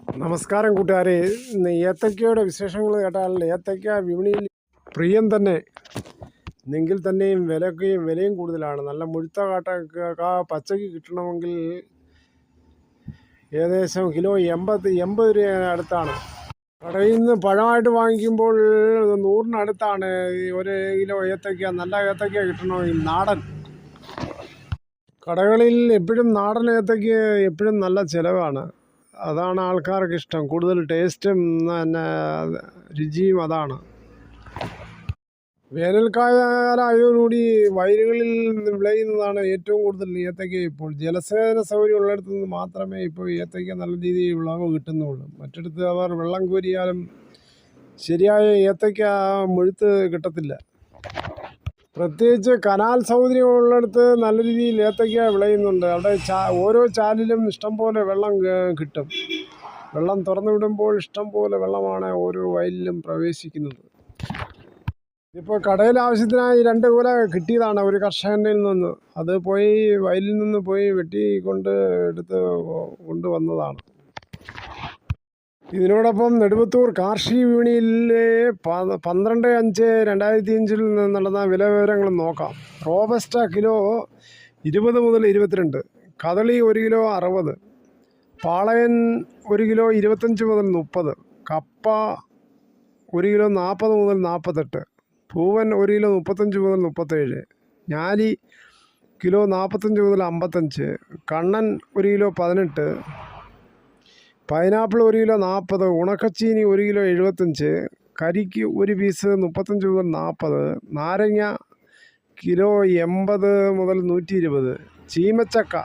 നമസ്കാരം കൂട്ടുകാരെ. ഇന്ന് ഏത്തക്കയുടെ വിശേഷങ്ങൾ കേട്ടാൽ ഏത്തക്ക വിപണിയിൽ പ്രിയം തന്നെ. എങ്കിൽ തന്നെയും വിലക്കുകയും വിലയും കൂടുതലാണ്. നല്ല മുഴുത്ത കാട്ടക്ക പച്ചക്ക് കിട്ടണമെങ്കിൽ ഏകദേശം കിലോ എൺപത് എൺപത് രൂപ അടുത്താണ്. കടയിൽ നിന്ന് പഴമായിട്ട് വാങ്ങിക്കുമ്പോൾ നൂറിനടുത്താണ് ഒരു കിലോ ഏത്തക്ക നല്ല ഏത്തക്ക കിട്ടണമെങ്കിൽ നാടൻ. കടകളിൽ എപ്പോഴും നാടൻ ഏത്തയ്ക്ക് എപ്പോഴും നല്ല ചിലവാണ്. അതാണ് ആൾക്കാർക്ക് ഇഷ്ടം കൂടുതൽ ടേസ്റ്റും പിന്നെ രുചിയും അതാണ്. വേനൽക്കാലായതോടുകൂടി വയലുകളിൽ വിളയുന്നതാണ് ഏറ്റവും കൂടുതൽ ഏത്തയ്ക്ക ഇപ്പോൾ. ജലസേചന സൗകര്യം ഉള്ളിടത്തു നിന്ന് മാത്രമേ ഇപ്പോൾ ഏത്തയ്ക്ക നല്ല രീതിയിൽ വിളവ് കിട്ടുന്നുള്ളൂ. മറ്റിടത്ത് അവർ വെള്ളം കോരിയാലും ശരിയായ ഏത്തയ്ക്ക മുഴുത്ത് കിട്ടത്തില്ല. പ്രത്യേകിച്ച് കനാൽ സൗകര്യം ഉള്ളിടത്ത് നല്ല രീതിയിൽ ഏത്തയ്ക്ക വിളയുന്നുണ്ട്. അവിടെ ചാ ഓരോ ചാലിലും ഇഷ്ടംപോലെ വെള്ളം കിട്ടും. വെള്ളം തുറന്നു വിടുമ്പോൾ ഇഷ്ടം പോലെ വെള്ളമാണ് ഓരോ വയലിലും പ്രവേശിക്കുന്നത്. ഇപ്പോൾ കടയിൽ ആവശ്യത്തിനായി രണ്ട് കൂല കിട്ടിയതാണ് ഒരു കർഷകന്റെ നിന്ന്. അത് പോയി വയലിൽ നിന്ന് പോയി വെട്ടി കൊണ്ട് എടുത്ത് കൊണ്ടുവന്നതാണ്. ഇതിനോടൊപ്പം നെടുമ്പത്തൂർ കാർഷിക വിപണിയിലെ പന്ത്രണ്ട് അഞ്ച് രണ്ടായിരത്തി അഞ്ചിൽ നടന്ന വില വിവരങ്ങൾ നോക്കാം. റോബസ്റ്റ കിലോ ഇരുപത് മുതൽ ഇരുപത്തിരണ്ട്. കദളി ഒരു കിലോ അറുപത്. പാളയൻ ഒരു കിലോ ഇരുപത്തഞ്ച് മുതൽ മുപ്പത്. കപ്പ ഒരു കിലോ നാൽപ്പത് മുതൽ നാൽപ്പത്തെട്ട് പൂവൻ ഒരു കിലോ മുപ്പത്തഞ്ച് മുതൽ മുപ്പത്തേഴ്. ഞാലി കിലോ നാൽപ്പത്തഞ്ച് മുതൽ അമ്പത്തഞ്ച് കണ്ണൻ ഒരു കിലോ പതിനെട്ട്. പൈനാപ്പിൾ ഒരു കിലോ നാൽപ്പത് ഉണക്കച്ചീനി ഒരു കിലോ എഴുപത്തഞ്ച് കരിക്ക് ഒരു പീസ് മുപ്പത്തഞ്ച് മുതൽ നാൽപ്പത് നാരങ്ങ കിലോ എൺപത് മുതൽ നൂറ്റി ഇരുപത് ചീമച്ചക്ക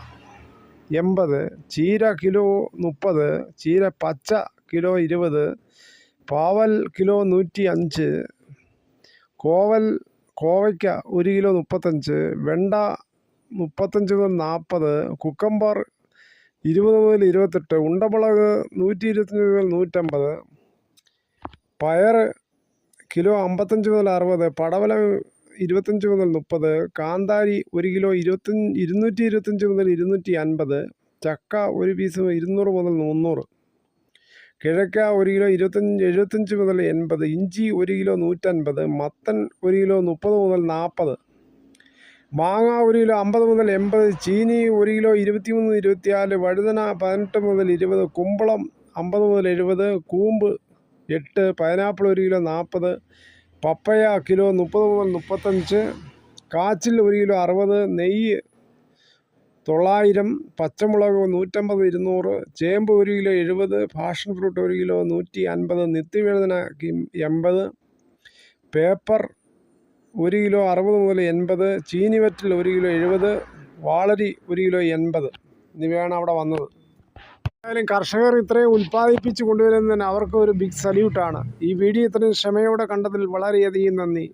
എൺപത് ചീര കിലോ മുപ്പത് ചീര പച്ച കിലോ ഇരുപത് പാവൽ കിലോ നൂറ്റി അഞ്ച് കോവൽ കോവയ്ക്ക ഒരു കിലോ മുപ്പത്തഞ്ച് വെണ്ട മുപ്പത്തഞ്ച് മുതൽ നാൽപ്പത് കുക്കമ്പർ ഇരുപത് മുതൽ ഇരുപത്തെട്ട് ഉണ്ടമുളക് നൂറ്റി ഇരുപത്തഞ്ച് മുതൽ നൂറ്റമ്പത് പയർ കിലോ അമ്പത്തഞ്ച് മുതൽ അറുപത് പടവലം ഇരുപത്തഞ്ച് മുതൽ മുപ്പത് കാന്താരി ഒരു കിലോ ഇരുപത്തഞ്ച് ഇരുന്നൂറ്റി ഇരുപത്തഞ്ച് മുതൽ ഇരുന്നൂറ്റി അൻപത് ചക്ക ഒരു പീസ് ഇരുന്നൂറ് മുതൽ മുന്നൂറ് കിഴക്ക ഒരു കിലോ ഇരുപത്തഞ്ച് എഴുപത്തഞ്ച് മുതൽ എൺപത് ഇഞ്ചി ഒരു കിലോ നൂറ്റൻപത് മത്തൻ ഒരു കിലോ മുപ്പത് മുതൽ നാൽപ്പത് മാങ്ങ ഒരു കിലോ അമ്പത് മുതൽ എൺപത് ചീനി ഒരു കിലോ ഇരുപത്തിമൂന്ന് ഇരുപത്തിനാല് വഴുതന പതിനെട്ട് മുതൽ ഇരുപത് കുമ്പളം അമ്പത് മുതൽ എഴുപത് കൂമ്പ് എട്ട് പൈനാപ്പിൾ ഒരു കിലോ നാൽപ്പത് പപ്പയ കിലോ മുപ്പത് മുതൽ മുപ്പത്തഞ്ച് കാച്ചിൽ ഒരു കിലോ അറുപത് നെയ്യ് തൊള്ളായിരം പച്ചമുളക് നൂറ്റമ്പത് ഇരുന്നൂറ് ചേമ്പ് ഒരു കിലോ എഴുപത് ഫാഷൻ ഫ്രൂട്ട് ഒരു കിലോ നൂറ്റി അൻപത് നിത്യവേദന എൺപത് പേപ്പർ ഒരു കിലോ അറുപത് മുതൽ എൺപത് ചീനിവറ്റൽ ഒരു കിലോ എഴുപത് വാളരി ഒരു കിലോ എൺപത് എന്നിവയാണ് അവിടെ വന്നത്. എന്തായാലും കർഷകർ ഇത്രയും ഉൽപ്പാദിപ്പിച്ച് കൊണ്ടുവരുന്നതിന് അവർക്ക് ഒരു ബിഗ് സല്യൂട്ടാണ് ഈ വീഡിയോ ഇത്രയും ക്ഷമയോടെ കണ്ടതിൽ വളരെയധികം നന്ദി.